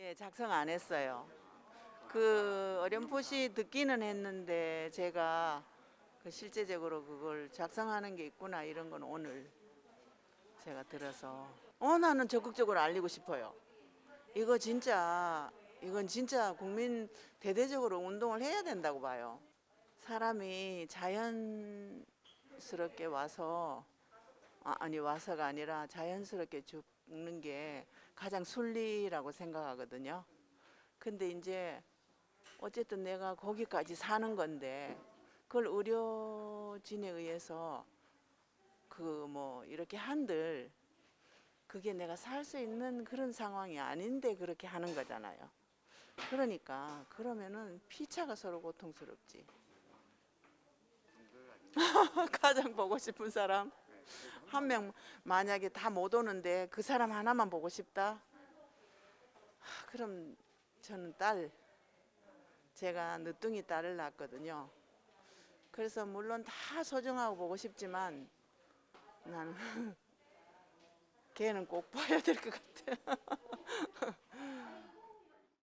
예, 작성 안 했어요. 그 어렴풋이 듣기는 했는데 제가 그 실제적으로 그걸 작성하는 게 있구나 이런 건 오늘 제가 들어서 어 나는 적극적으로 알리고 싶어요. 이거 진짜 이건 진짜 국민 대대적으로 운동을 해야 된다고 봐요. 사람이 자연스럽게 와서 아, 아니 와서가 아니라 자연스럽게 죽는 게 가장 순리라고 생각하거든요. 근데 이제 어쨌든 내가 거기까지 사는 건데 그걸 의료진에 의해서 그 뭐 이렇게 한들 그게 내가 살 수 있는 그런 상황이 아닌데 그렇게 하는 거잖아요. 그러니까 그러면은 피차가 서로 고통스럽지. 가장 보고 싶은 사람 한 명 만약에 다 못 오는데 그 사람 하나만 보고 싶다. 하, 그럼 저는 딸 제가 늦둥이 딸을 낳았거든요. 그래서 물론 다 소중하고 보고 싶지만 나는 걔는 꼭 봐야 될 것 같아.